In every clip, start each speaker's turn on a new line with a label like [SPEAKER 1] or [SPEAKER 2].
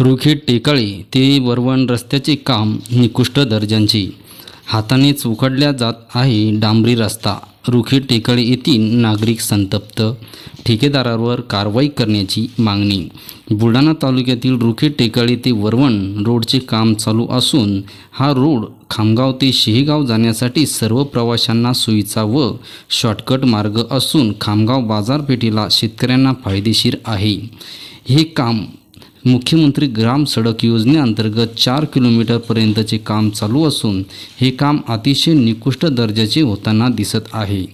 [SPEAKER 1] रुखेड टेकाळे ते वरवण रस्त्याचे काम निकृष्ट दर्जांचे. हातानेच उखडल्या जात आहे डांबरी रस्ता. रुखेड टेकाळे येथील नागरिक संतप्त. ठेकेदारावर कारवाई करण्याची मागणी. बुलढाणा तालुक्यातील रुखेड टेकाळे ते वरवण रोडचे काम चालू असून हा रोड खामगाव ते शिहेगाव जाण्यासाठी सर्व प्रवाशांना सोयीचा व शॉर्टकट मार्ग असून खामगाव बाजारपेठेला शेतकऱ्यांना फायदेशीर आहे. हे काम मुख्यमंत्री ग्राम सडक योजनेअंतर्गत चार किलोमीटरपर्यंतचे काम चालू असून हे काम अतिशय निकृष्ट दर्जाचे होताना दिसत आहे.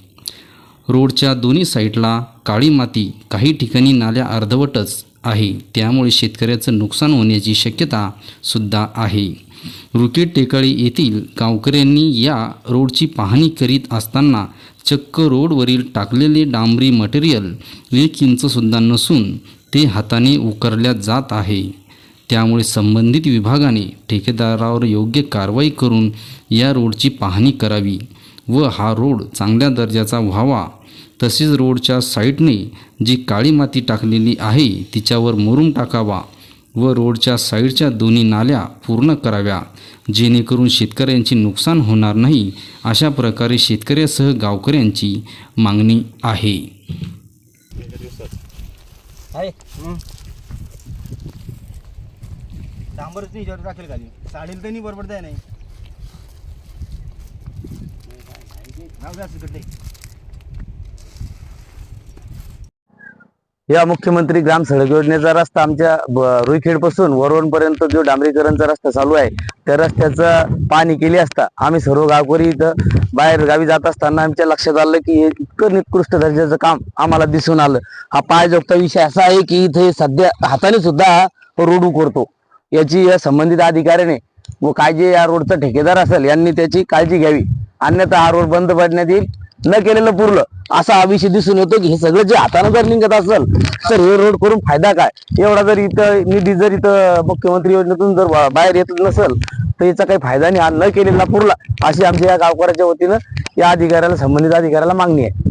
[SPEAKER 1] रोडच्या दोन्ही साईडला काळी माती काही ठिकाणी नाल्या अर्धवटच आहे. त्यामुळे शेतकऱ्याचं नुकसान होण्याची शक्यता सुद्धा आहे. रुकेट टेकाळी येथील गावकऱ्यांनी या रोडची पाहणी करीत असताना चक्क रोडवरील टाकलेले डांबरी मटेरियल एक इंचसुद्धा नसून ते हाताने उकरल्या जात आहे. त्यामुळे संबंधित विभागाने ठेकेदारावर योग्य कारवाई करून या रोडची पाहणी करावी व हा रोड चांगल्या दर्जाचा व्हावा तसेच रोडच्या साईडने जी काळी माती टाकलेली आहे तिच्यावर मुरुम टाकावा व रोडच्या साईडच्या दोन्ही नाल्या पूर्ण कराव्या. जेणेकरून शेतकऱ्यांचे नुकसान होणार नाही अशा प्रकारे शेतकऱ्यासह गावकऱ्यांची मागणी आहे.
[SPEAKER 2] आहे. डांबरच नाही जर टाकेल खाली. साडील तर नाही बरोबर द्या नाही.
[SPEAKER 3] या मुख्यमंत्री ग्राम सडक योजनेचा रस्ता आमच्या रुईखेडपासून वरवण पर्यंत जो डांबरीकरणचा रस्ता चालू आहे त्या रस्त्याचं पाणी केली असता आम्ही सर्व गावकरी इथं बाहेर गावी जात असताना आमच्या लक्षात आलं की हे इतकं निकृष्ट दर्जाचं काम आम्हाला दिसून आलं. हा पायजोगता विषय असा आहे की इथे सध्या हाताने सुद्धा हा रोड उकरतो याची या संबंधित अधिकाऱ्याने व काय जे या रोडचा ठेकेदार असेल यांनी त्याची काळजी घ्यावी. अन्यथा हा रोड बंद पडण्यात येईल. न केलेलं पुरलं. असा हा दिसून येतो की हे सगळं जे हातानं जर निघत असेल तर हे रोड करून फायदा काय? एवढा जर इथं निधी जर इथं मुख्यमंत्री योजनेतून जर बाहेर येत नसेल तर याचा काही फायदा नाही. हा न केलेला पुरला अशी आमच्या या गावकऱ्याच्या वतीनं या अधिकाऱ्याला संबंधित अधिकाऱ्याला मागणी आहे.